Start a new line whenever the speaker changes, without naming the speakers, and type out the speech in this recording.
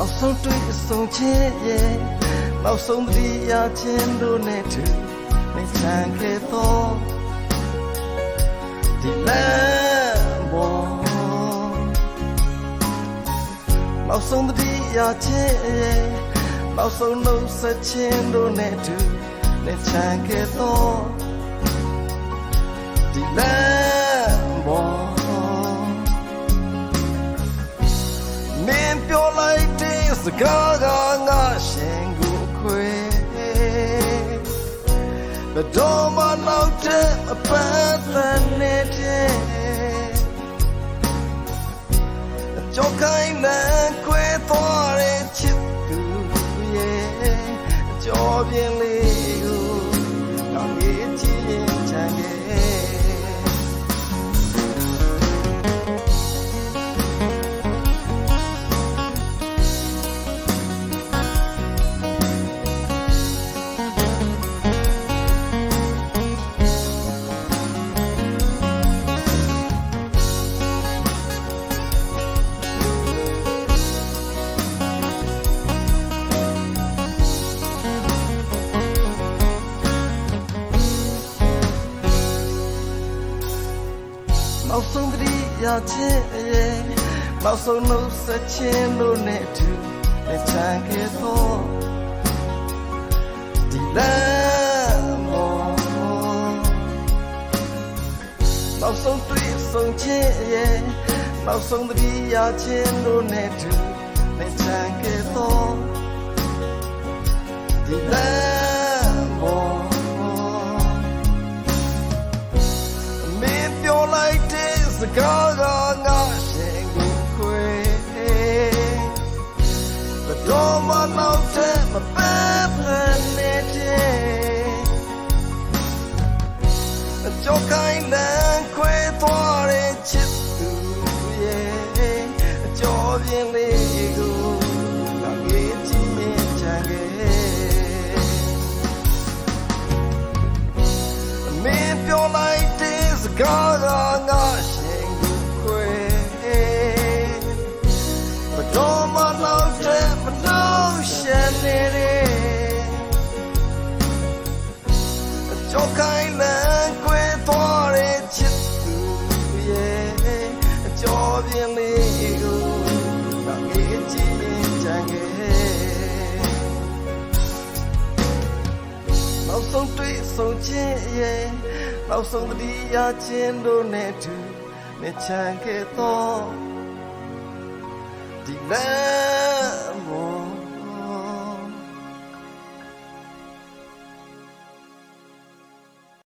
နောက်ဆုံးတွေ့ဆုံချင်းရဲ့နောက်ဆုံးတရားချင်းတို့နဲ့တူနေချမ်းခဲ့တော့ဒီလမ်းပေါ်နောက်ဆုံးတရားချင်းရဲ့နောက်ဆုံးနှုတ်ဆက်ချင်းတို့နဲ့တူနေချမ်းခဲ့တော့ဒီလမ်း စကားကငါရှင်ကိုခွေဘယ်တော့မှနောက်တဲ့အပန်းသန်နေတဲ့ကြောက်ခိုင်းနဲ့ခွေသွားတဲ့ချစ်သူရဲ့ကြောပြင်းလေး နောက်ဆုံးတတိယချင်းရဲ့နောက်ဆုံးနှုတ်ဆက်ချင်းတို့နဲ့အတူလက်ချမ်းခဲ့သောဒီလမ်းပေါ်နောက်ဆုံးတွေ့ဆုံချင်းရဲ့နောက်ဆုံးတတိယချင်းတို့နဲ့အတူလက်ချမ်းခဲ့သောဒီလမ်း ယ်တော့မှနောက်ထပ်မပန်းဖန်နေတဲ့ကြောက်ခိုင်းလန်ခွေသွားတဲ့ချစ်သူရဲ့အကျော်ပြင်းလေးကိုငါငေးချင်ချင်ခဲ့မင်းပြောလိုက်တဲ့စကားကငါရှင်ကိုခွေဘယ်တော့မှနောက်တဲ့မနှောက်ရှက် နေတဲ့အကြောက်ခိုင်းလန်ခွေသွားတဲ့ချစ်သူရဲ့အကျော်ပြင်းလေးကိုငါငေးကြည့်ချင်ခဲ့နောက်ဆုံးတွေ့ဆုံခြင်းရဲ့နောက်ဆုံးတတိယချင်းတို့နဲ့တူနေချမ်းခဲ့တော့ဒီလမ်း